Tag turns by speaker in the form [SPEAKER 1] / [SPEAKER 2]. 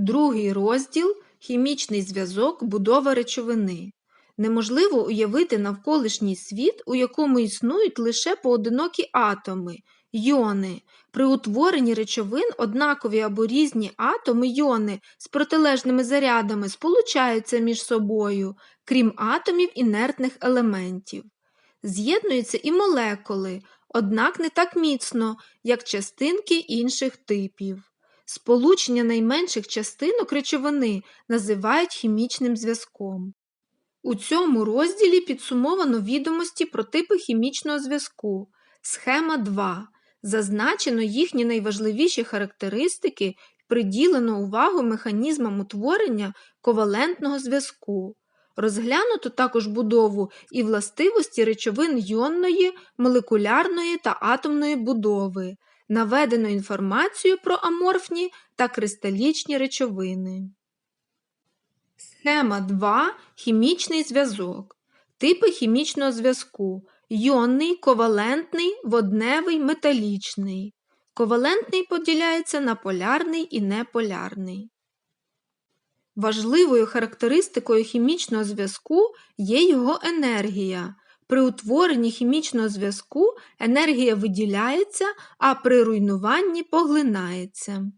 [SPEAKER 1] Другий розділ хімічний зв'язок, будова речовини. Неможливо уявити навколишній світ, у якому існують лише поодинокі атоми, йони. При утворенні речовин однакові або різні атоми йони з протилежними зарядами сполучаються між собою, крім атомів інертних елементів. З'єднуються і молекули, однак не так міцно, як частинки інших типів. Сполучення найменших частинок речовини називають хімічним зв'язком. У цьому розділі підсумовано відомості про типи хімічного зв'язку. Схема 2. Зазначено їхні найважливіші характеристики приділено увагу механізмам утворення ковалентного зв'язку. Розглянуто також будову і властивості речовин йонної, молекулярної та атомної будови. Наведено інформацію про аморфні та кристалічні речовини. Схема 2. Хімічний зв'язок. Типи хімічного зв'язку. Йонний, ковалентний, водневий, металічний. Ковалентний поділяється на полярний і неполярний. Важливою характеристикою хімічного зв'язку є його енергія. При утворенні хімічного зв'язку енергія виділяється, а при руйнуванні поглинається.